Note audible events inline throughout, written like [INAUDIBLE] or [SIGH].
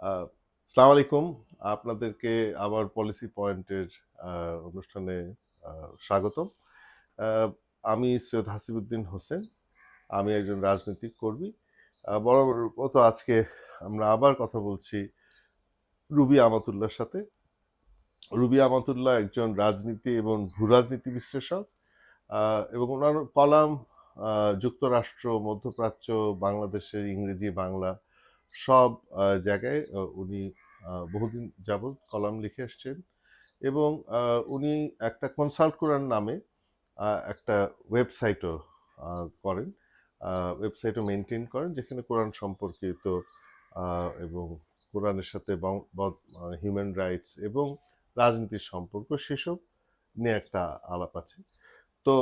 আসসালামু আলাইকুম। আপনাদেরকে আবার পলিসি পয়েন্টের অনুষ্ঠানে স্বাগতম। আমি সৈয়দ হাসিবুদ্দিন হোসেন। আমি একজন রাজনৈতিক কর্মী। বরাবর মতো আজকে আমরা আবার কথা বলছি রুবি আমাতুল্লার সাথে। রুবি আমাতুল্লাহ একজন রাজনীতি এবং ভূরাজনীতি বিশ্লেষক এবং ওনার কলাম যুক্তরাষ্ট্র, মধ্যপ্রাচ্য, বাংলাদেশের ইংরেজি, বাংলা সব জায়গায় উনি বহুদিন যাবৎ কলাম লিখে আসছেন এবং উনি একটা কনসাল্ট করার নামে একটা ওয়েবসাইটও করেন। ওয়েবসাইটও মেনটেন করেন যেখানে কোরআন সম্পর্কিত এবং কোরআনের সাথে হিউম্যান রাইটস এবং রাজনীতির সম্পর্ক সেসব নিয়ে একটা আলাপ আছে। তো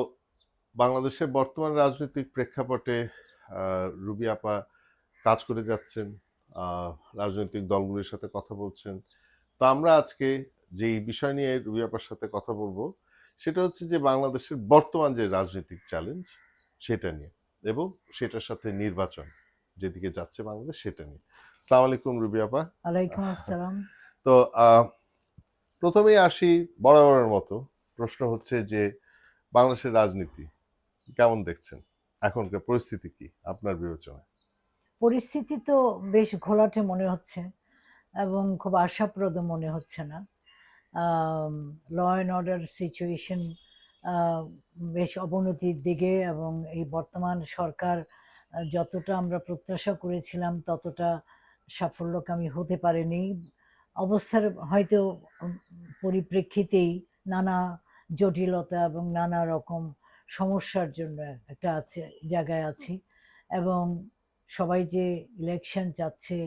বাংলাদেশের বর্তমান রাজনৈতিক প্রেক্ষাপটে রুবি আপা কাজ করে যাচ্ছেন রাজনৈতিক দলগুলির সাথে কথা বলছেন। তো আমরা আজকে যেই বিষয় নিয়ে রুবি আপার সাথে কথা বলব সেটা হচ্ছে যে বাংলাদেশের বর্তমান যে রাজনৈতিক চ্যালেঞ্জ সেটা নিয়ে এবং সেটার সাথে নির্বাচন যেদিকে যাচ্ছে বাংলাদেশ সেটা নিয়ে। সালাম আলাইকুম রুবি আপা। ওয়ালাইকুম আসসালাম। তো প্রথমেই আসি বরাবরের মতো। প্রশ্ন হচ্ছে যে বাংলাদেশের রাজনীতি কেমন দেখছেন? এখনকার পরিস্থিতি কি আপনার বিবেচনায়? পরিস্থিতি তো বেশ ঘোলাটে মনে হচ্ছে এবং খুব আশাপ্রদ মনে হচ্ছে না। ল অ্যান্ড অর্ডার সিচুয়েশন বেশ অবনতির দিকে এবং এই বর্তমান সরকার যতটা আমরা প্রত্যাশা করেছিলাম ততটা সাফল্যকামী হতে পারেনি। অবস্থার হয়তো পরিপ্রেক্ষিতেই নানা জটিলতা এবং নানা রকম সমস্যার জন্য একটা আছে, জায়গায় আছি এবং সবাই যে ইলেকশন চাচ্ছে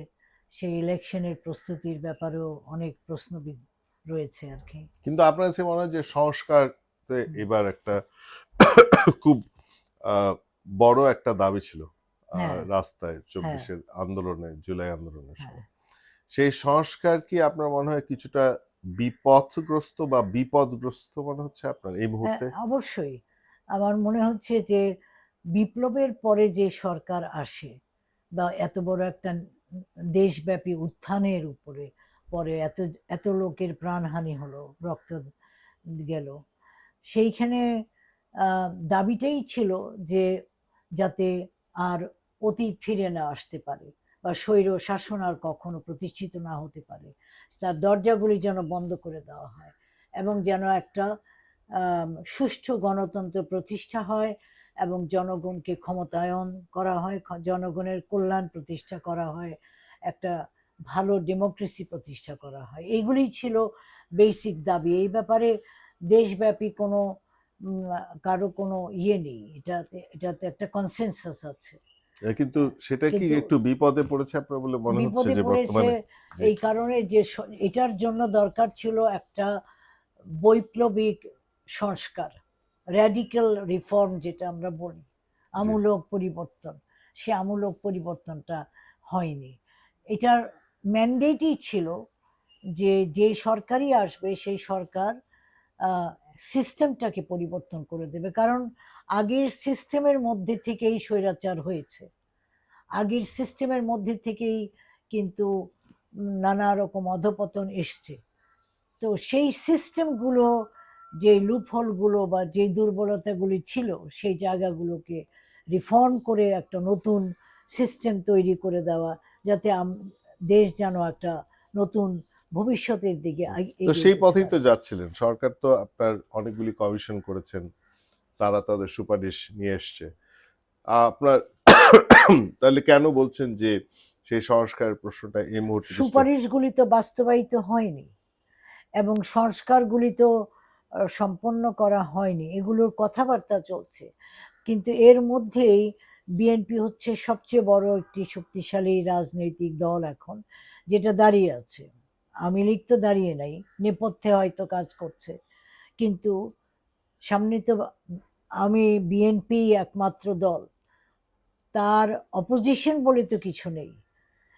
সেই ইলেকশনের প্রস্তুতির ব্যাপারেও অনেক প্রশ্ন রয়েছে আর কি। কিন্তু আপনার কাছে মনে হয় যে সংস্কার এবার একটা খুব বড় একটা দাবি ছিল হ্যাঁ। রাস্তায় চব্বিশের আন্দোলনে জুলাই আন্দোলনের হ্যাঁ। সময়। সেই সংস্কার কি আপনার মনে হয় কিছুটা বিপথগ্রস্ত বা বিপদগ্রস্ত মনে হচ্ছে আপনার এই মুহূর্তে? হ্যাঁ, অবশ্যই। আমার মনে হচ্ছে যে বিপ্লবের পরে যে সরকার আসে বা এত বড় একটা দেশব্যাপী উত্থানের উপরে, পরে এত এত লোকের প্রাণহানি হলো, রক্ত গেল। সেইখানে দাবিটাই ছিল যে যাতে আর অতীত ফিরে না আসতে পারে বা স্বৈর শাসন আর কখনো প্রতিষ্ঠিত না হতে পারে। তার দরজাগুলি যেন বন্ধ করে দেওয়া হয় এবং যেন একটা সুষ্ঠু গণতন্ত্র প্রতিষ্ঠা হয় এবং জনগণকে ক্ষমতায়ন করা হয় জনগণের কল্যাণ প্রতিষ্ঠা করা হয় একটা ভালো ডেমোক্রেসি প্রতিষ্ঠা করা হয়। এইগুলি ছিল বেসিক দাবি। এই ব্যাপারে দেশব্যাপী কোনো কারও কোনো ইয়ে নেই। এটাতে এটাতে একটা কনসেনসাস আছে। কিন্তু সেটা কি একটু বিপদে পড়েছে আপনার বলে মনে হচ্ছে যে বর্তমানে? এই কারণে যে এটার জন্য দরকার ছিল একটা বৈপ্লবিক সংস্কার। র্যাডিক্যাল রিফর্ম যেটা আমরা বলি আমূলক পরিবর্তন। সে আমূলক পরিবর্তনটা হয়নি। এটার ম্যান্ডেটই ছিল যে যে সরকারই আসবে সেই সরকার সিস্টেমটাকে পরিবর্তন করে দেবে। কারণ আগের সিস্টেমের মধ্যে থেকেই স্বৈরাচার হয়েছে। আগের সিস্টেমের মধ্যে থেকেই কিন্তু নানা রকম অধপতন এসছে। তো সেই সিস্টেমগুলো যে লুপহলগুলো বা যে দুর্বলতাগুলি ছিল সেই জায়গাগুলোকে রিফর্ম করে একটা নতুন সিস্টেম তৈরি করে দেওয়া যাতে দেশ যেন একটা নতুন ভবিষ্যতের দিকে তো সেই পথেই তো যাচ্ছিলেন। সরকার তো আপনার অনেকগুলি কমিশন করেছেন তারা তাদের সুপারিশ নিয়ে এসছে। আপনার তাহলে কেন বলছেন যে সেই সংস্কারের প্রশ্নটা এই মুহূর্তে সুপারিশগুলি তো বাস্তবায়িত হয়নি এবং সংস্কারগুলি তো সম্পন্ন করা হয়নি। এগুলোর কথাবার্তা চলছে। কিন্তু এর মধ্যেই বিএনপি হচ্ছে সবচেয়ে বড় একটি শক্তিশালী রাজনৈতিক দল এখন, যেটা দাঁড়িয়ে আছে। আওয়ামী লীগ তো দাঁড়িয়ে নাই, নেপথ্যে হয়তো কাজ করছে। কিন্তু সামনে তো আমি বিএনপি একমাত্র দল। তার অপোজিশন বলে তো কিছু নেই।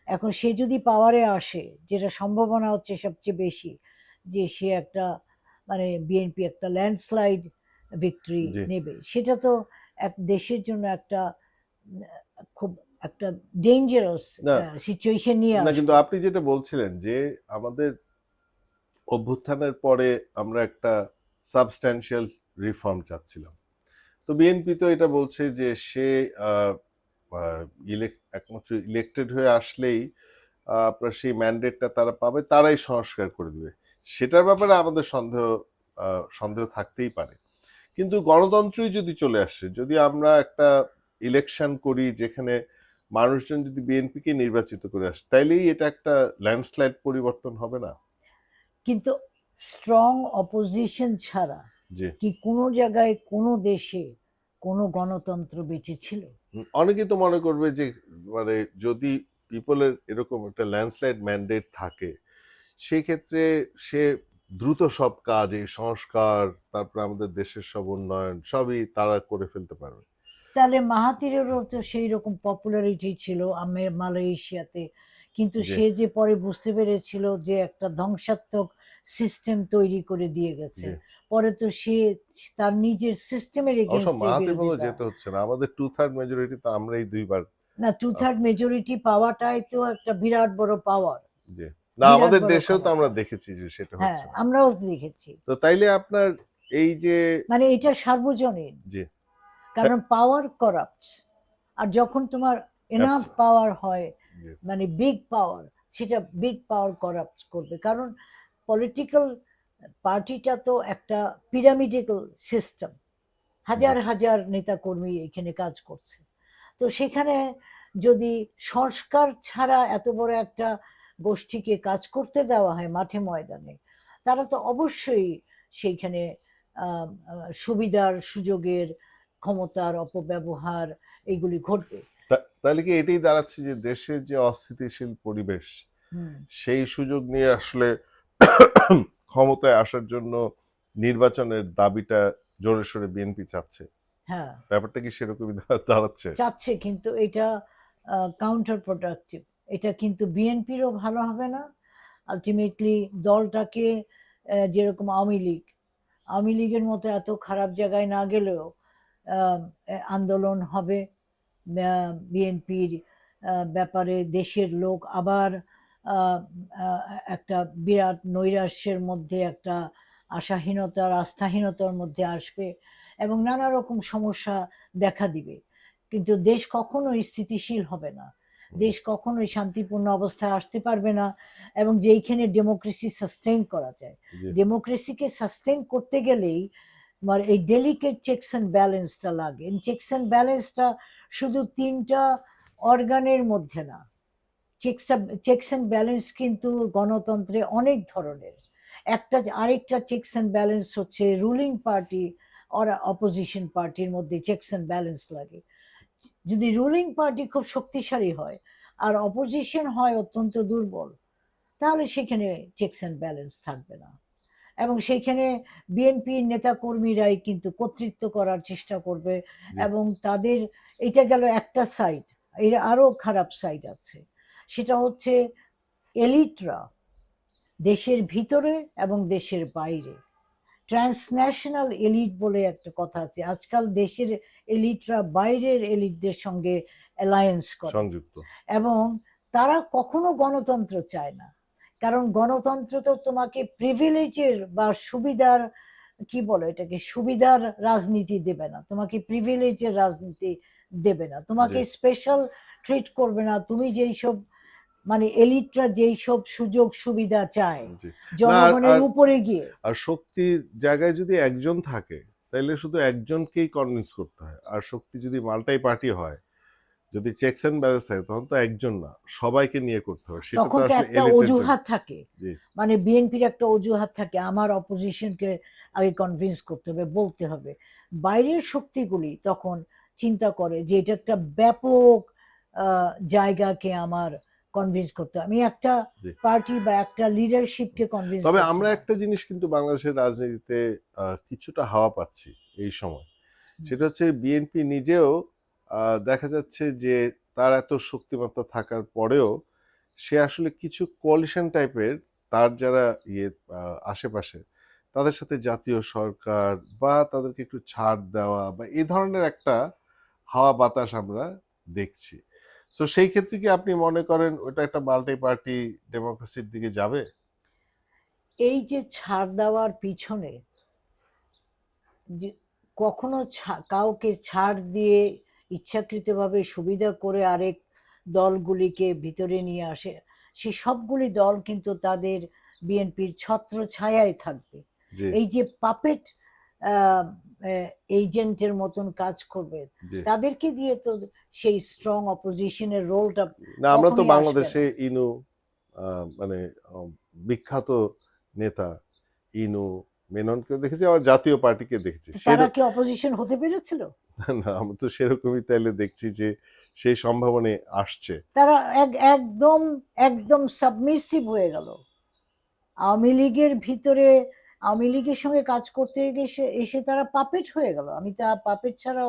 এখন সে যদি পাওয়ারে আসে, যেটা সম্ভাবনা হচ্ছে সবচেয়ে বেশি, যে সে একটা মানে বিএনপি একটা ল্যান্ডস্লাইড ভিক্টরি নেবে। সেটা তো এক দেশের জন্য একটা খুব একটা ডেঞ্জারাস সিচুয়েশন নিয়ে না কিন্তু আপনি যেটা বলছিলেন যে আমাদের অভ্যুত্থানের পরে আমরা একটা সাবস্ট্যান্সিয়াল রিফর্ম চাচ্ছিলাম। তো বিএনপি তো এটা বলছে যে সে একমাত্র ইলেক্টেড হয়ে আসলেই আপনার সেই ম্যান্ডেটটা তারা পাবে তারাই সংস্কার করে দিবে। সেটার ব্যাপারে আমাদের সন্দেহ সন্দেহ থাকতেই পারে। কিন্তু গণতন্ত্রই যদি চলে আসে যদি আমরা একটা ইলেকশন করি যেখানে মানুষজন যদি বিএনপিকে নির্বাচিত করে আসে তাইলেই এটা একটা ল্যান্ডস্লাইড পরিবর্তন হবে না? কিন্তু স্ট্রং অপোজিশন ছাড়া যে কি কোনো জায়গায় কোনো দেশে কোনো গণতন্ত্র বেঁচে ছিল? অনেকেই তো মনে করবে যে মানে যদি পিপলের এরকম একটা ল্যান্ডস্লাইড ম্যান্ডেট থাকে সেই ক্ষেত্রে সে দ্রুত সব কাজ এই সংস্কার তারপর আমাদের দেশের সব উন্নয়ন সবই তারা করে ফেলতে পারবে। তাহলে মাহাতিরেরও তো সেই রকম পপুলারিটি ছিল আমি মালয়েশিয়াতে। কিন্তু সে যে পরে বুঝতে পেরেছিল যে একটা ধ্বংসাত্মক সিস্টেম তৈরি করে দিয়ে গেছে। পরে তো সে তার নিজের সিস্টেমের যেতে হচ্ছে না। আমাদের টু থার্ড মেজরিটি তো আমরাই দুইবার না টু থার্ড মেজরিটি পাওয়াটাই তো একটা বিরাট বড় পাওয়ার না আমাদের দেশেও তো আমরা দেখেছি যে সেটা হ্যাঁ হচ্ছে আমরাও দেখেছি। তো তাইলে আপনার এই যে মানে এটা সার্বজনীন। জি। কারণ পাওয়ার করাপ্টস আর যখন তোমার এনাফ পাওয়ার হয় মানে বিগ পাওয়ার সেটা বিগ পাওয়ার করাপ্ট করবে। কারণ পলিটিক্যাল পার্টিটা তো একটা পিরামিডিক্যাল সিস্টেম হাজার হাজার নেতাকর্মী এখানে কাজ করছে। তো সেখানে যদি সংস্কার ছাড়া এত বড় একটা গোষ্ঠীকে কাজ করতে দেওয়া হয় মাঠে ময়দানে। তারা তো অবশ্যই সেইখানে সুবিধার সুযোগের ক্ষমতার অপব্যবহার এইগুলি ঘটবে। তাহলে কি এটাই দাঁড়াচ্ছে যে দেশের যে অস্থিতিশীল পরিবেশ সেই সুযোগ নিয়ে আসলে ক্ষমতায় আসার জন্য নির্বাচনের দাবিটা জোরে সোরে বিএনপি চাচ্ছে। হ্যাঁ। ব্যাপারটা কি সেরকমই দাঁড়াচ্ছে? চাচ্ছে কিন্তু এটা কাউন্টার প্রোডাক্টিভ এটা কিন্তু বিএনপিরও ভালো হবে না। আলটিমেটলি দলটাকে যেরকম আওয়ামী লীগ, আওয়ামী লীগের মতো এত খারাপ জায়গায় না গেলেও আন্দোলন হবে। বিএনপির ব্যাপারে দেশের লোক আবার একটা বিরাট নৈরাশ্যের মধ্যে, একটা আশাহীনতার, আস্থাহীনতার মধ্যে আসবে এবং নানা রকম সমস্যা দেখা দিবে। কিন্তু দেশ কখনোই স্থিতিশীল হবে না। দেশ কখনোই শান্তিপূর্ণ অবস্থায় আসতে পারবে না এবং যেইখানে ডেমোক্রেসি সাস্টেইন করা যায়। ডেমোক্রেসিকে সাস্টেইন করতে গেলেই তোমার এই ডেলিকেট চেকস অ্যান্ড ব্যালেন্সটা লাগে। চেকস অ্যান্ড ব্যালেন্সটা শুধু তিনটা অর্গানের মধ্যে না চেকস চেকস অ্যান্ড ব্যালেন্স কিন্তু গণতন্ত্রে অনেক ধরনের। একটা আরেকটা চেকস অ্যান্ড ব্যালেন্স হচ্ছে রুলিং পার্টি অপোজিশন পার্টির মধ্যে চেকস অ্যান্ড ব্যালেন্স লাগে। যদি রুলিং পার্টি খুব শক্তিশালী হয় আর অপোজিশন হয় অত্যন্ত দুর্বল তাহলে সেখানে চেকস অ্যান্ড ব্যালেন্স থাকবে না। এবং সেইখানে বিএনপির নেতাকর্মীরাই কিন্তু কর্তৃত্ব করার চেষ্টা করবে এবং তাদের এটা গেল একটা সাইড এর আরও খারাপ সাইড আছে। সেটা হচ্ছে এলিটরা দেশের ভিতরে এবং দেশের বাইরে। ট্রান্সন্যাশনাল এলিট বলে একটা কথা আছে। আজকাল দেশের এলিটরা বাইরের এলিটদের সঙ্গে অ্যালায়েন্স করে। সংযুক্ত। এবং তারা কখনো গণতন্ত্র চায় না। কারণ গণতন্ত্র তো তোমাকে প্রিভিলেজের বা সুবিধার কি বলো এটাকে সুবিধার রাজনীতি দেবে না। তোমাকে প্রিভিলেজের রাজনীতি দেবে না। তোমাকে স্পেশাল ট্রিট করবে না। তুমি যেই সব মানে এলিটরা যেই সব সুযোগ সুবিধা চায় জনগণের উপরে গিয়ে। আর শক্তির জায়গায় যদি একজন থাকে তাহলে শুধু একজনকেই কনভিন্স করতে হয়। আর শক্তি যদি মাল্টাই পার্টি হয় যদি চেকস এন্ড ব্যালেন্স থাকে তখন তো একজন না সবাইকে নিয়ে করতে হয়। সেটা তো আসলে একটা অজুহাত থাকে। মানে বিএনপির একটা অজুহাত থাকে আমার অপোজিশনকে আগে কনভিন্স করতে হবে বলতে হবে। বাইরের শক্তিগুলি তখন চিন্তা করে যে এটা একটা ব্যাপক জায়গাকে আমার কনভিন্স করতে আমি একটা পার্টি বা একটা লিডারশিপকে কনভিন্স তবে আমরা একটা জিনিস কিন্তু বাংলাদেশের রাজনীতিতে কিছুটা হাওয়া পাচ্ছি এই সময়। সেটা হচ্ছে বিএনপি নিজেও দেখা যাচ্ছে যে তার এত শক্তিমত্তা থাকার পরেও সে আসলে কিছু কোয়ালিশন টাইপের তার যারা ইয়ে আশেপাশে তাদের সাথে জাতীয় সরকার বা তাদেরকে একটু ছাড় দেওয়া বা এ ধরনের একটা হাওয়া বাতাস আমরা দেখছি। তো সেই ক্ষেত্রে কি আপনি মনে করেন ওটা একটা মাল্টি পার্টি ডেমোক্রেসির দিকে যাবে? এই যে ছাড় দেওয়ার পিছনে যে কখনো কাউকে ছাড় দিয়ে ইচ্ছাকৃতভাবে সুবিধা করে আরেক দলগুলিকে ভিতরে নিয়ে আসে সে সবগুলি দল কিন্তু তাদের বিএনপির ছত্র ছায়ায় থাকবে এই যে পাপেট এজেন্টের মতন কাজ করবে। তাদেরকে দিয়ে তো সেই স্ট্রং অপোজিশনের রোলটা না আমরা তো বাংলাদেশে ইনু মানে বিখ্যাত নেতা ইনু মেননকে দেখেছি আর জাতীয় পার্টিকে দেখেছি। তারা কি অপোজিশন হতে পেরেছিল? [LAUGHS] না আমরা তো সেরকমই তাইলে দেখছি যে সেই সম্ভাবনা আসছে। তারা এক- একদম একদম সাবমিসিভ হয়ে গেল। আওয়ামী লীগের ভিতরে আওয়ামী লীগের সঙ্গে কাজ করতে এসে এসে তারা পাপেট হয়ে গেল। আমি তা পাপেট ছাড়া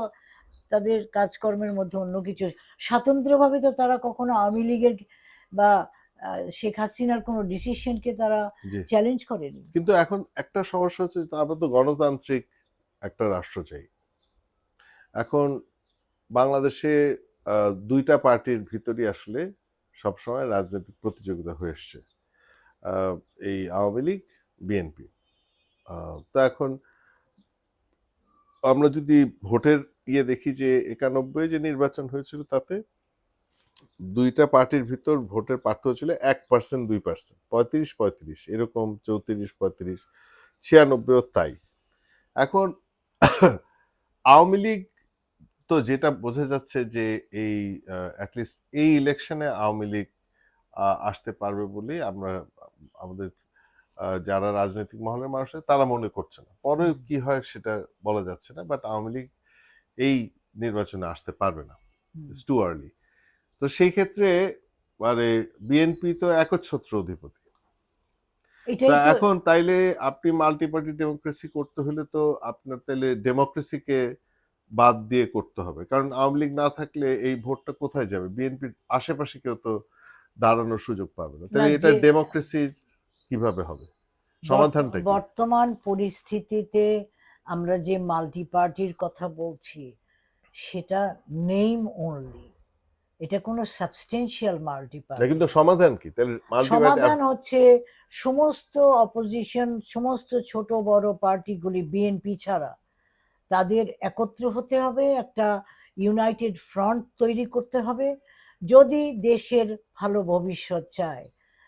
তাদের কাজকর্মের মধ্যে অন্য কিছু। স্বাতন্ত্র্যভাবে তো তারা কখনো আওয়ামী লীগের বা শেখ হাসিনার কোনো ডিসিশনকে তারা চ্যালেঞ্জ করেনি। কিন্তু এখন একটা সমস্যা হচ্ছে আমরা তো গণতান্ত্রিক একটা রাষ্ট্র চাই। এখন বাংলাদেশে দুইটা পার্টির ভিতরই আসলে সবসময় রাজনৈতিক প্রতিযোগিতা হয়ে এসছে। এই আওয়ামী লীগ বিএনপি। তো এখন আমরা যদি ভোটের ইয়ে দেখি যে একানব্বই যে নির্বাচন হয়েছিল তাতে দুইটা পার্টির ভিতর ভোটের পার্থক্য ছিল এক পার্সেন্ট দুই পার্সেন্ট পঁয়ত্রিশ পঁয়ত্রিশ, এরকম চৌত্রিশ, পঁয়ত্রিশ, ছিয়ানব্বইও তাই। এখন [COUGHS] আওয়ামী লীগ তো যেটা বোঝা যাচ্ছে যে এই অ্যাটলিস্ট এই ইলেকশনে আওয়ামী লীগ আসতে পারবে বলেই আমরা, আমাদের যারা রাজনৈতিক মহলের মানুষ তারা মনে করছে না। পরে কি হয় সেটা বলা যাচ্ছে না বাট আওয়ামী লীগ এই নির্বাচনে আসতে পারবে না। ইটস টু আর্লি তো সেই ক্ষেত্রে মানে বিএনপি তো একচ্ছত্র অধিপতি। এখন তাইলে আপনি মাল্টি পার্টি ডেমোক্রেসি করতে হলে তো আপনার তাইলে ডেমোক্রেসিকে বাদ দিয়ে করতে হবে। কারণ আওয়ামী লীগ না থাকলে এই ভোটটা কোথায় যাবে? বিএনপির আশেপাশে কেউ তো দাঁড়ানোর সুযোগ পাবে না। তাহলে এটা যে- ডেমোক্রেসি কীভাবে হবে? সমাধানটা বর্তমান পরিস্থিতিতে আমরা যে মাল্টি পার্টির কথা বলছি সেটা নেম অনলি এটা কোনো সাবস্টেন্সিয়াল মাল্টি পার্টি। কিন্তু সমাধান কি? তাহলে সমাধান হচ্ছে সমস্ত অপোজিশন সমস্ত ছোট বড় পার্টিগুলি বিএনপি ছাড়া। তাদের একত্র হতে হবে একটা ইউনাইটেড ফ্রন্ট তৈরি করতে হবে। যদি দেশের ভালো ভবিষ্যৎ চায়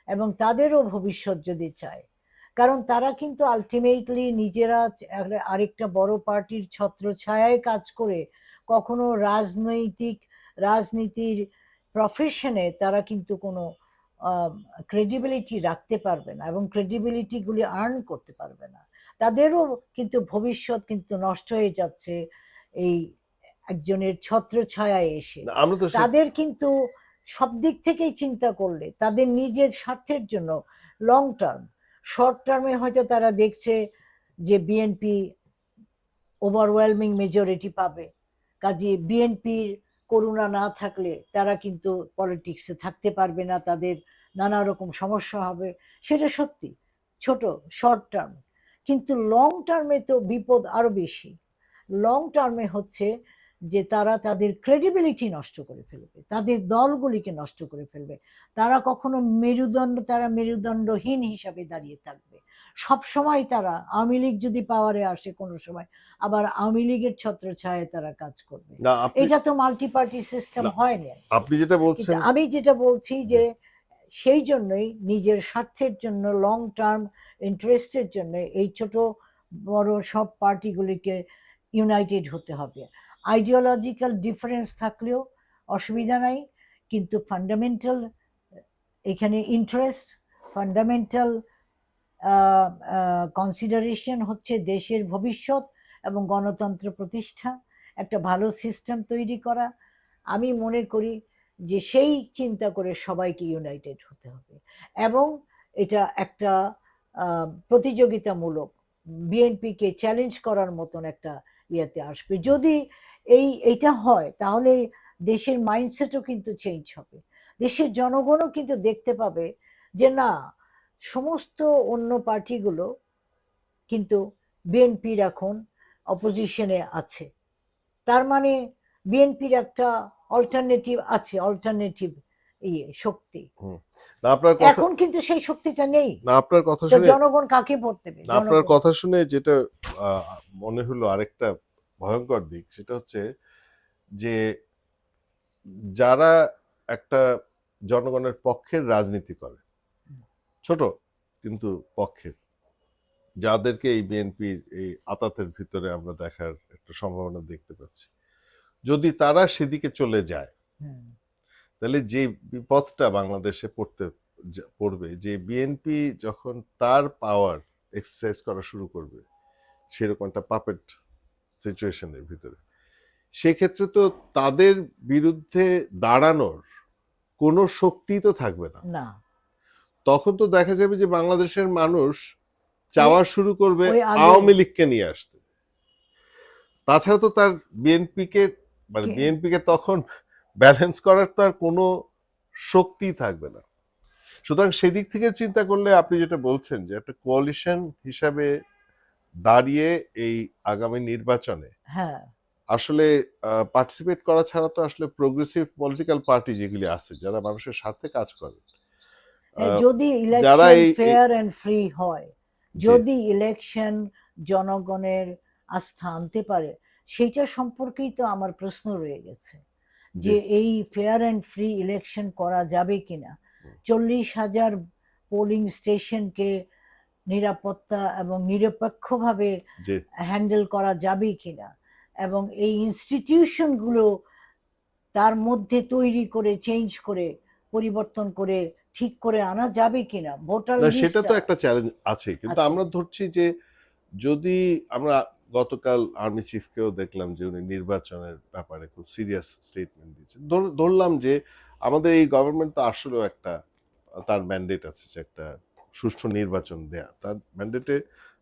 এবং তাদেরও ভবিষ্যৎ যদি চায়। কারণ তারা কিন্তু আলটিমেটলি নিজেরা আরেকটা বড় পার্টির ছত্রছায়ায় কাজ করে কখনো রাজনৈতিক রাজনীতির প্রফেশনে তারা কিন্তু কোনো ক্রেডিবিলিটি রাখতে পারবে না এবং ক্রেডিবিলিটিগুলি আর্ন করতে পারবে না। তাদেরও কিন্তু ভবিষ্যৎ কিন্তু নষ্ট হয়ে যাচ্ছে এই একজনের ছত্রছায়ায় এসে। তাদের কিন্তু সব দিক থেকেই চিন্তা করলে, তাদের নিজের স্বার্থের জন্য লং টার্ম শর্ট টার্মে হয়তো তারা দেখছে যে বিএনপি ওভারওয়েলমিং মেজরিটি পাবে। কাজে বিএনপির করুণা না থাকলে তারা কিন্তু পলিটিক্সে থাকতে পারবে না, তাদের নানা রকম সমস্যা হবে, সেটা সত্যি, ছোট শর্ট টার্ম কিন্তু লং টার্মে তো বিপদ আরও বেশি। লং টার্মে হচ্ছে যে তারা তাদের ক্রেডিবিলিটি নষ্ট করে ফেলবে তাদের দলগুলিকে নষ্ট করে ফেলবে। তারা কখনো মেরুদণ্ড তারা মেরুদণ্ডহীন হিসাবে দাঁড়িয়ে থাকবে। সব সময় তারা আওয়ামী লীগ যদি পাওয়ারে আসে কোনো সময় আবার আওয়ামী লীগের ছত্রছায়ায় তারা কাজ করবে। এটা তো মাল্টি পার্টি সিস্টেম হয় না, হয়নি আপনি যেটা বলছেন আমি যেটা বলছি যে সেই জন্যই নিজের স্বার্থের জন্য লং টার্ম ইন্টারেস্টের জন্য এই ছোট বড় সব পার্টিগুলিকে ইউনাইটেড হতে হবে। আইডিওলজিক্যাল ডিফারেন্স থাকলেও অসুবিধা নাই, কিন্তু ফান্ডামেন্টাল এখানে ইন্টারেস্ট ফান্ডামেন্টাল কনসিডারেশন হচ্ছে দেশের ভবিষ্যৎ এবং গণতন্ত্র প্রতিষ্ঠা, একটা ভালো সিস্টেম তৈরি করা। আমি মনে করি যে সেই চিন্তা করে সবাইকে ইউনাইটেড হতে হবে এবং এটা একটা প্রতিযোগিতামূলক বিএনপিকে চ্যালেঞ্জ করার মতন একটা ইয়েতে আসবে। যদি এই এইটা হয়। তাহলে দেশের মাইন্ডসেটও কিন্তু চেঞ্জ হবে। দেশের জনগণও কিন্তু দেখতে পাবে যে না সমস্ত অন্য পার্টিগুলো কিন্তু বিএনপির এখন অপোজিশনে আছে। তার মানে বিএনপির একটা অল্টারনেটিভ আছে অল্টারনেটিভ ইয়ে শক্তি। না আপনার কথা এখন কিন্তু সেই শক্তিটা নেই। না আপনার কথা শুনে জনগণ কাকে ভোট দেবে? আপনার কথা শুনে যেটা মনে হলো আরেকটা ভয়ঙ্কর দিক। সেটা হচ্ছে যে যারা একটা জনগণের পক্ষের রাজনীতি করে ছোট কিন্তু পক্ষের যাদেরকে এই বিএনপির এই আতাতের ভিতরে আমরা দেখার একটা সম্ভাবনা দেখতে পাচ্ছি। যদি তারা সেদিকে চলে যায় তাহলে যে বিপদটা বাংলাদেশে পড়তে পড়বে যে বিএনপি যখন তার পাওয়ার এক্সারসাইজ করা শুরু করবে সেরকম একটা পাপেট সিচুয়েশনের ভিতরে। সেক্ষেত্রে তো তাদের বিরুদ্ধে দাঁড়ানোর কোনো শক্তি তো থাকবে না। না। তখন তো দেখা যাবে যে বাংলাদেশের মানুষ চাওয়া শুরু করবে আওয়ামী লীগকে নিয়ে আসতে। তাছাড়া তো তার বিএনপিকে মানে কে- বিএনপিকে তখন ব্যালেন্স করার তো আর কোনো শক্তি থাকবে না। সুতরাং সেদিক থেকে চিন্তা করলে আপনি যেটা বলছেন যে একটা কোয়ালিশন হিসাবে দাঁড়িয়ে এই আগামী নির্বাচনে হ্যাঁ। আসলে পার্টিসিপেট করা ছাড়া তো আসলে প্রোগ্রেসিভ পলিটিক্যাল পার্টি যেগুলি আছে যারা মানুষের স্বার্থে কাজ করে হ্যাঁ, যদি ইলেকশন ফেয়ার এন্ড ফ্রি হয় যদি ইলেকশন জনগণের আস্থা আনতে পারে সেইটা সম্পর্কেই তো আমার প্রশ্ন রয়ে গেছে যে এই ফেয়ার অ্যান্ড ফ্রি ইলেকশন করা যাবে কিনা? চল্লিশ হাজার পোলিং স্টেশনকে নিরাপত্তা এবং নিরপেক্ষভাবে হ্যান্ডেল করা যাবে কিনা এবং এই ইনস্টিটিউশনগুলো তার মধ্যে তৈরি করে চেঞ্জ করে পরিবর্তন করে ঠিক করে আনা যাবে কিনা? ভোটার সেটা তো একটা চ্যালেঞ্জ আছে কিন্তু আমরা ধরছি যে যদি আমরা গতকাল আর্মি চিফকেও দেখলাম যে উনি নির্বাচনের ব্যাপারে খুব সিরিয়াস স্টেটমেন্ট দিয়েছেন। ধরলাম যে আমাদের এই গভর্নমেন্ট তো আসলেও একটা তার ম্যান্ডেট আছে যে একটা সুষ্ঠু নির্বাচন দেয়া। তার ম্যান্ডেটে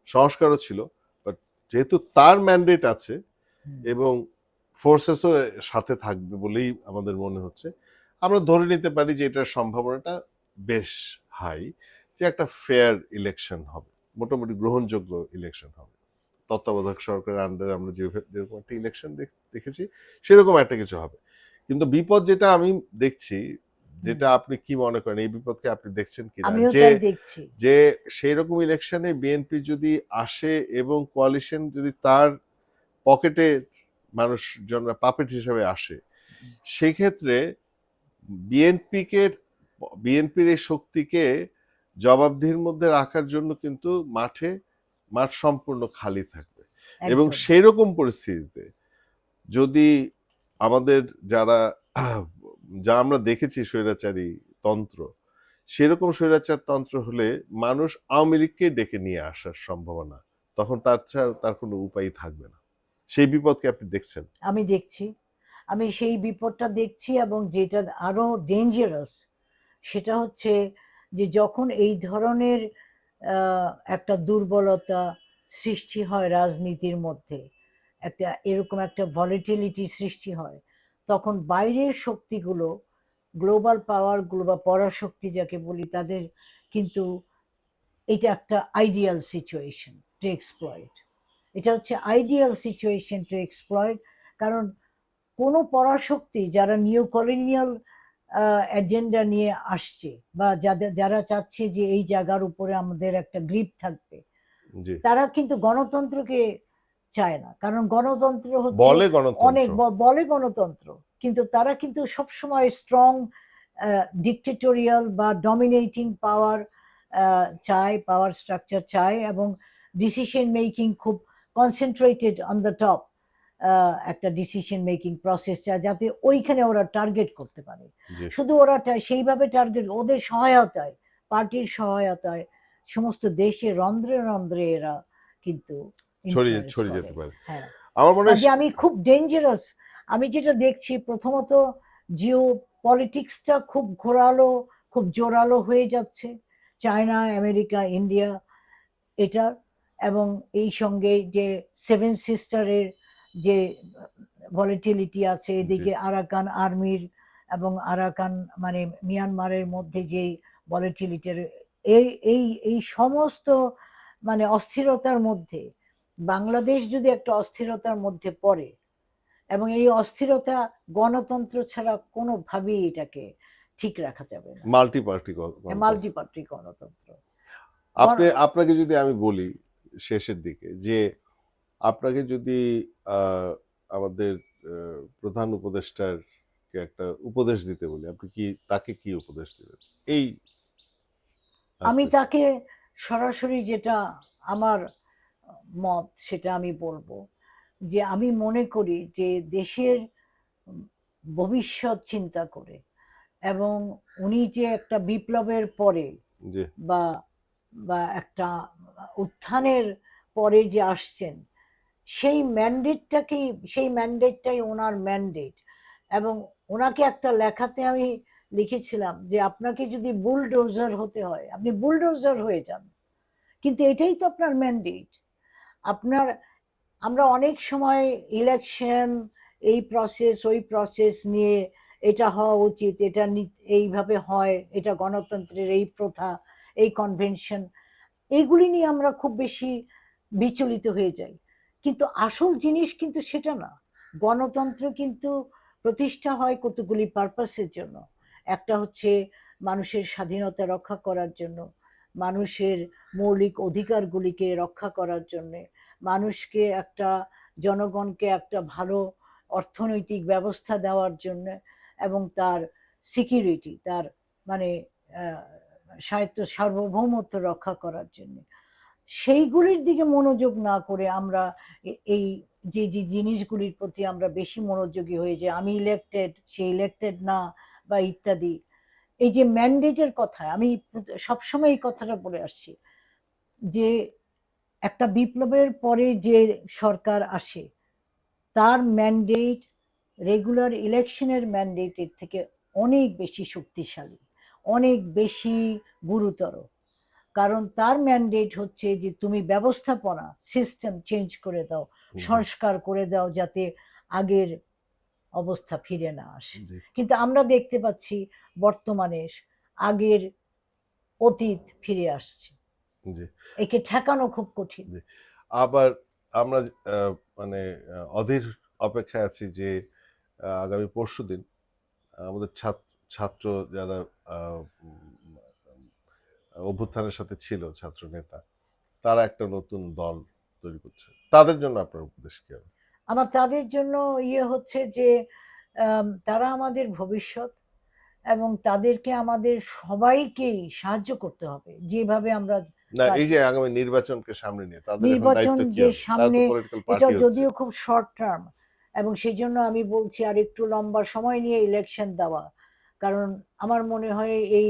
সংস্কারও ছিল বাট যেহেতু তার ম্যান্ডেট আছে এবং ফোর্সেসও সাথে থাকবে বলেই আমাদের মনে হচ্ছে আমরা ধরে নিতে পারি যে এটার সম্ভাবনাটা বেশ হাই যে একটা ফেয়ার ইলেকশন হবে মোটামুটি গ্রহণযোগ্য ইলেকশন হবে। তত্ত্বাবধায়ক সরকারের আন্ডারে আমরা যেরকম একটা ইলেকশন দেখেছি সেরকম একটা কিছু হবে। কিন্তু বিপদ যেটা আমি দেখছি যেটা আপনি কি মনে করেন? এই বিপদকে আপনি দেখছেন কিনা? আমিও যে যে সেই রকম ইলেকশনে বিএনপি যদি আসে এবং কোয়ালিশন যদি তার পকেটে মানুষজনরা পাপেট হিসেবে আসে সেই সেক্ষেত্রে বিএনপিকে বিএনপির এই শক্তিকে জবাবদিহির মধ্যে রাখার জন্য কিন্তু মাঠে মাঠ সম্পূর্ণ খালি থাকবে। এবং। সেই রকম পরিস্থিতিতে যদি আমাদের যারা যা আমরা দেখেছি স্বৈরাচারী তন্ত্র, সেরকম স্বৈরাচার তন্ত্র হলে মানুষ আওয়ামী লীগকে ডেকে নিয়ে আসার সম্ভাবনা, তখন তার ছাড়া তার কোনো উপায় থাকবে না। সেই বিপদকে আপনি দেখছেন? আমি দেখছি। আমি সেই বিপদটা দেখছি এবং যেটা আরও ডেঞ্জারাস সেটা হচ্ছে যে যখন এই ধরনের একটা দুর্বলতা সৃষ্টি হয় রাজনীতির মধ্যে, একটা এরকম একটা ভলিটিলিটি সৃষ্টি হয় তখন বাইরের শক্তিগুলো গ্লোবাল পাওয়ারগুলো বা পরাশক্তি যাকে বলি তাদের কিন্তু এটা একটা আইডিয়াল সিচুয়েশন টু এক্সপ্লয়েট এটা হচ্ছে আইডিয়াল সিচুয়েশন টু এক্সপ্লয়েট কারণ কোনো পরাশক্তি যারা নিউ কলোনিয়াল এজেন্ডা নিয়ে আসছে বা যাদের যারা চাচ্ছে যে এই জায়গার উপরে আমাদের একটা গ্রিপ থাকবে তারা কিন্তু গণতন্ত্রকে চায় না। কারণ গণতন্ত্র হচ্ছে অনেক বলে গণতন্ত্র। কিন্তু তারা কিন্তু সবসময় স্ট্রং ডিকটেটোরিয়াল বা ডমিনেটিং পাওয়ার চায় পাওয়ার স্ট্রাকচার চায় এবং ডিসিশন মেকিং খুব কনসেন্ট্রেটেড অন দ্য টপ একটা ডিসিশন মেকিং প্রসেস চায় যাতে ওইখানে ওরা টার্গেট করতে পারে। শুধু ওরা সেইভাবে টার্গেট ওদের সহায়তায় পার্টির সহায়তায় সমস্ত দেশে রন্ধ্রে রন্ধ্রে এরা কিন্তু ছড়িয়ে ছড়িয়ে যেতে পারে। হ্যাঁ। আমার মনে হয় আমি খুব ডেঞ্জারাস আমি যেটা দেখছি প্রথমত জিও পলিটিক্সটা খুব ঘোরালো খুব জোরালো হয়ে যাচ্ছে। চায়না আমেরিকা ইন্ডিয়া এটা এবং এই সঙ্গে যে সেভেন সিস্টারের যে ভলিটিলিটি আছে এদিকে আরাকান আর্মির এবং আরাকান মানে মিয়ানমারের মধ্যে যে ভলিটিলিটির এই এই এই সমস্ত মানে অস্থিরতার মধ্যে বাংলাদেশ যদি একটা অস্থিরতার মধ্যে পড়ে এবং এই অস্থিরতা গণতন্ত্র ছাড়া কোনোভাবেই এটাকে ঠিক রাখা যাবে না। মাল্টি পার্টি মাল্টি পার্টি গণতন্ত্র। আপনি আপনাকে যদি আমি বলি শেষের দিকে যে আপনাকে যদি আহ, আমাদের প্রধান উপদেষ্টার একটা উপদেশ দিতে বলি আপনি কি তাকে কি উপদেশ দিবেন? এই আমি তাকে সরাসরি যেটা আমার মত সেটা আমি বলব। যে আমি মনে করি যে দেশের ভবিষ্যৎ চিন্তা করে এবং উনি যে একটা বিপ্লবের পরে বা বা একটা উত্থানের পরে যে আসছেন সেই ম্যান্ডেটটাকেই সেই ম্যান্ডেটটাই ওনার ম্যান্ডেট এবং ওনাকে একটা লেখাতে আমি লিখেছিলাম যে আপনাকে যদি বুলডোজার হতে হয় আপনি বুলডোজার হয়ে যান। কিন্তু এটাই তো আপনার ম্যান্ডেট আপনার, আমরা অনেক সময় ইলেকশন এই প্রসেস ওই প্রসেস নিয়ে এটা হওয়া উচিত, এটা এইভাবে হয়, এটা গণতন্ত্রের এই প্রথা, এই কনভেনশন এইগুলি নিয়ে আমরা খুব বেশি বিচলিত হয়ে যাই। কিন্তু আসল জিনিস কিন্তু সেটা না। গণতন্ত্র কিন্তু প্রতিষ্ঠা হয় কতগুলি পারপাসের জন্য। একটা হচ্ছে মানুষের স্বাধীনতা রক্ষা করার জন্য, মানুষের মৌলিক অধিকারগুলিকে রক্ষা করার জন্যে মানুষকে একটা, জনগণকে একটা ভালো অর্থনৈতিক ব্যবস্থা দেওয়ার জন্য এবং তার সিকিউরিটি তার মানে সাহিত্য সার্বভৌমত্ব রক্ষা করার জন্য। সেইগুলির দিকে মনোযোগ না করে আমরা এই যে যে জিনিসগুলির প্রতি আমরা বেশি মনোযোগী হয়ে যে আমি ইলেক্টেড সে ইলেক্টেড না বা ইত্যাদি, এই যে ম্যান্ডেটের কথা আমি সবসময় এই কথাটা বলে আসছি যে একটা বিপ্লবের পরে যে সরকার আসে তার ম্যান্ডেট রেগুলার ইলেকশনের ম্যান্ডেটের থেকে অনেক বেশি শক্তিশালী অনেক বেশি গুরুতর। কারণ তার ম্যান্ডেট হচ্ছে যে তুমি ব্যবস্থাপনা সিস্টেম চেঞ্জ করে দাও সংস্কার করে দাও যাতে আগের অবস্থা ফিরে না আসে। কিন্তু আমরা দেখতে পাচ্ছি বর্তমানে আগের অতীত ফিরে আসছে। একে ঠেকানো খুব কঠিন। আবার আমরা মানে অধীর অপেক্ষায় আছি যে আগামী পরশু দিন আমাদের ছাত্র ছাত্র যারা অভ্যুত্থানের সাথে ছিল ছাত্র নেতা তারা একটা নতুন দল তৈরি করছে। তাদের জন্য আপনার উপদেশ কি হবে? আমার তাদের জন্য ইয়ে হচ্ছে যে তারা আমাদের ভবিষ্যৎ এবং তাদেরকে আমাদের সবাইকেই সাহায্য করতে হবে। যেভাবে আমরা না এই যে আগামী নির্বাচনকে সামনে নিয়ে তাদের নির্বাচন যে? সামনে এটা যদিও খুব শর্ট টার্ম এবং সেই জন্য আমি বলছি আর একটু লম্বা সময় নিয়ে ইলেকশন দেওয়া। কারণ আমার মনে হয় এই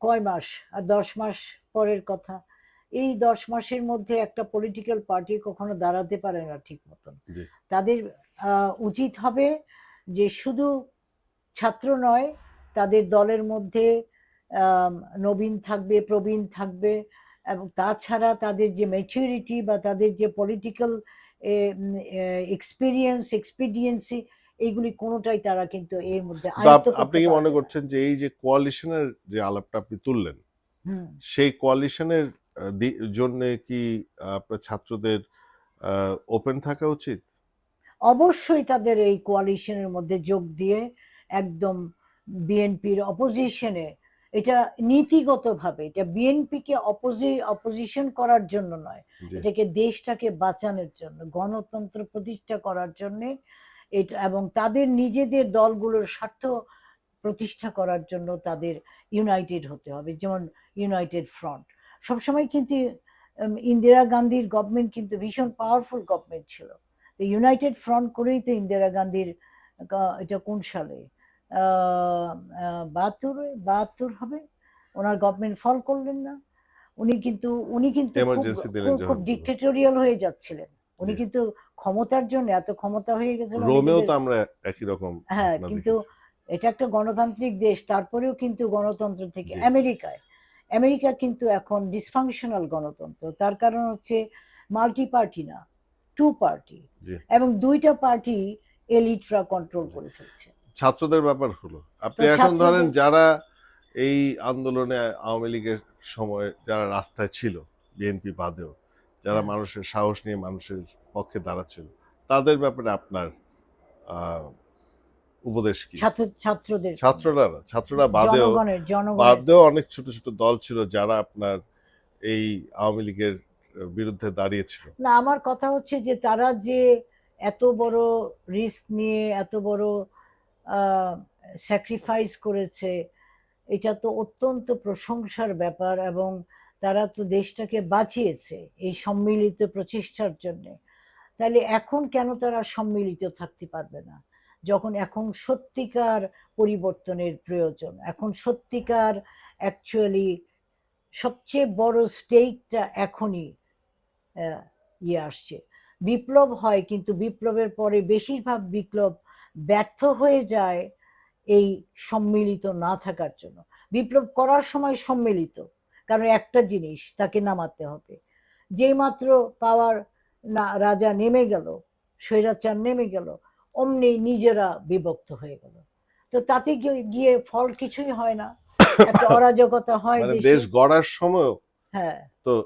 কয় মাস আর দশ মাস পরের কথা এই দশ মাসের মধ্যে একটা পলিটিক্যাল পার্টি কখনো দাঁড়াতে পারে না ঠিক মতন। তাদের আহ, উচিত হবে যে শুধু ছাত্র নয় তাদের দলের মধ্যে নবীন থাকবে প্রবীণ থাকবে এবং তাছাড়া তাদের যে ম্যাচুরিটি বা তাদের যে পলিটিক্যাল এক্সপিরিয়েন্স এক্সপিডিয়েন্সি এইগুলি কোনোটাই তারা কিন্তু এর মধ্যে আপনি কি মনে করছেন যে এই যে কোয়ালিশনের যে আলাপটা আপনি তুললেন। সেই কোয়ালিশনের জন্য কি আপনার ছাত্রদের ওপেন থাকা উচিত অবশ্যই তাদের এই কোয়ালিশনের মধ্যে যোগ দিয়ে একদম বিএনপির অপোজিশনে এটা নীতিগতভাবে এটা বিএনপিকে অপোজি অপোজিশন করার জন্য নয়। এটাকে দেশটাকে বাঁচানোর জন্য গণতন্ত্র প্রতিষ্ঠা করার জন্য এটা এবং তাদের নিজেদের দলগুলোর স্বার্থ প্রতিষ্ঠা করার জন্য তাদের ইউনাইটেড হতে হবে যেমন ইউনাইটেড ফ্রন্ট সবসময় কিন্তু ইন্দিরা গান্ধীর গভর্নমেন্ট কিন্তু ভীষণ পাওয়ারফুল গভর্নমেন্ট ছিল। ইউনাইটেড ফ্রন্ট করেই তো ইন্দিরা গান্ধীর এটা কোন সালে? বাহাত্তর বাহাত্তর হবে। ওনার গভর্নমেন্ট ফল করলেন না। উনি কিন্তু উনি কিন্তু খুব-। ডিক্টেটোরিয়াল হয়ে যাচ্ছিলেন। উনি কিন্তু ক্ষমতার জন্য এত ক্ষমতা হয়ে গেছে রোমেও তো আমরা একই রকম হ্যাঁ কিন্তু এটা একটা গণতান্ত্রিক দেশ তারপরেও কিন্তু গণতন্ত্র থেকে আমেরিকায় আমেরিকা কিন্তু এখন ডিসফাংশনাল গণতন্ত্র। তার কারণ হচ্ছে মাল্টি পার্টি না টু পার্টি এবং দুইটা পার্টি এলিটরা কন্ট্রোল করে ফেলছে। ছাত্রদের ব্যাপার হলো। আপনি এখন ধরেন যারা এই আন্দোলনে আওয়ামী লীগের সময় যারা রাস্তায় ছিল বিএনপি বাদেও যারা। মানুষের সাহস নিয়ে মানুষের পক্ষে দাঁড়াচ্ছিল তাদের ব্যাপারে আপনার উপদেশ কি? ছাত্র ছাত্রদের ছাত্ররা না ছাত্ররা বাদেও বাদেও অনেক ছোট ছোট দল ছিল যারা আপনার এই আওয়ামী লীগের বিরুদ্ধে দাঁড়িয়েছিল। না আমার কথা হচ্ছে যে তারা যে এত বড় রিস্ক নিয়ে এত বড় স্যাক্রিফাইস করেছে। এটা তো অত্যন্ত প্রশংসার ব্যাপার এবং তারা তো দেশটাকে বাঁচিয়েছে এই সম্মিলিত প্রচেষ্টার জন্য। তাহলে এখন কেন তারা সম্মিলিত থাকতে পারবে না? যখন এখন সত্যিকার পরিবর্তনের প্রয়োজন, এখন সত্যিকার অ্যাকচুয়ালি সবচেয়ে বড় স্টেকটা এখনই ইয়ে আসছে। বিপ্লব হয় কিন্তু বিপ্লবের পরে বেশিরভাগ বিপ্লব ব্যর্থ হয়ে যায় এই সম্মিলিত না থাকার জন্য। বিপ্লব করার সময় সম্মিলিত কারণ একটা জিনিস তাকে নামাতে হবে। যেই মাত্র পাওয়ার না রাজা নেমে গেল স্বৈরাচার নেমে গেল অমনি নিজেরা বিভক্ত হয়ে গেল। তো তাতে গিয়ে- ফল কিছুই হয় না। একটা [COUGHS] অরাজকতা হয় মানে দেশ। গড়ার সময় হ্যাঁ। তো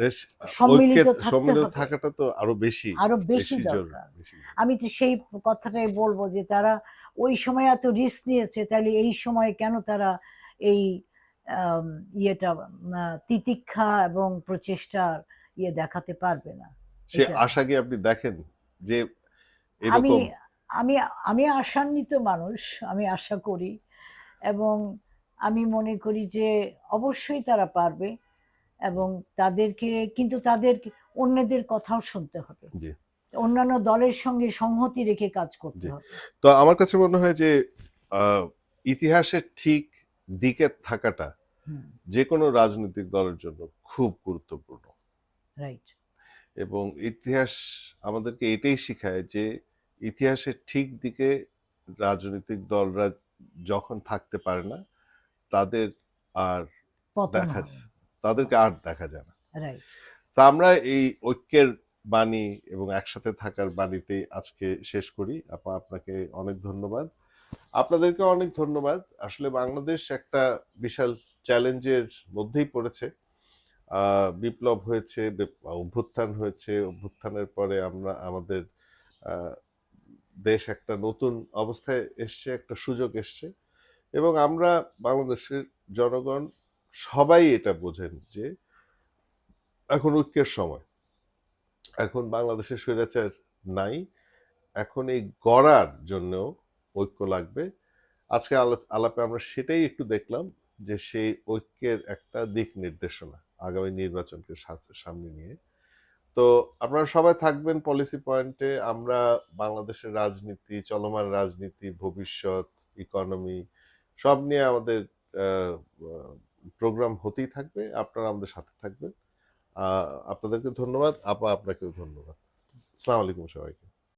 দেশ সম্মিলিত সম্মিলিত থাকাটা তো আরও বেশি আরও বেশি দরকার। আমি তো সেই কথাটাই বলব যে তারা ওই সময় এত রিস্ক নিয়েছে তাহলে এই সময় কেন তারা এই ইয়েটা তিতিক্ষা এবং প্রচেষ্টার ইয়ে দেখাতে পারবে না। সে। আশা কি আপনি দেখেন যে আমি আমি আমি আশান্বিত মানুষ আমি আশা করি এবং আমি মনে করি যে অবশ্যই তারা পারবে। এবং তাদেরকে কিন্তু তাদের অন্যদের কথাও শুনতে হবে। অন্যান্য দলের সঙ্গে সংহতি রেখে কাজ করতে। হবে। তো আমার কাছে মনে হয় যে ইতিহাসের ঠিক দিকে থাকাটা যে কোনো রাজনৈতিক দলের জন্য খুব গুরুত্বপূর্ণ। রাইট এবং ইতিহাস আমাদেরকে এটাই শেখায় যে ইতিহাসের ঠিক দিকে রাজনৈতিক দলরা যখন থাকতে পারে না তাদের আর দেখা তাদেরকে আর দেখা যায় না। তো আমরা এই ঐক্যের বাণী এবং একসাথে থাকার বাণীতেই আজকে শেষ করি। আপা আপনাকে অনেক ধন্যবাদ। আপনাদেরকে অনেক ধন্যবাদ। আসলে বাংলাদেশ একটা বিশাল চ্যালেঞ্জের মধ্যেই পড়েছে। বিপ্লব হয়েছে অভ্যুত্থান হয়েছে। অভ্যুত্থানের পরে আমরা আমাদের দেশ একটা নতুন অবস্থায় এসছে একটা সুযোগ এসছে। এবং আমরা বাংলাদেশের জনগণ সবাই এটা বোঝেন যে এখন ঐক্যের সময়। এখন বাংলাদেশের স্বৈরাচার নাই, এখন এই গড়ার জন্য ঐক্য লাগবে। আজকে আলাপে আমরা সেটাই একটু দেখলাম যে সেই ঐক্যের একটা দিক নির্দেশনা আগামী নির্বাচনকে সামনে নিয়ে। তো আপনারা সবাই থাকবেন পলিসি পয়েন্টে আমরা বাংলাদেশের রাজনীতি, চলমান রাজনীতি, ভবিষ্যৎ ইকোনমি সব নিয়ে আমাদের প্রোগ্রাম হতেই থাকবে, আপনারা আমাদের সাথে থাকবেন। আপনাদেরকে ধন্যবাদ, আপা আপনাকেও ধন্যবাদ। আসসালামু আলাইকুম সবাইকে।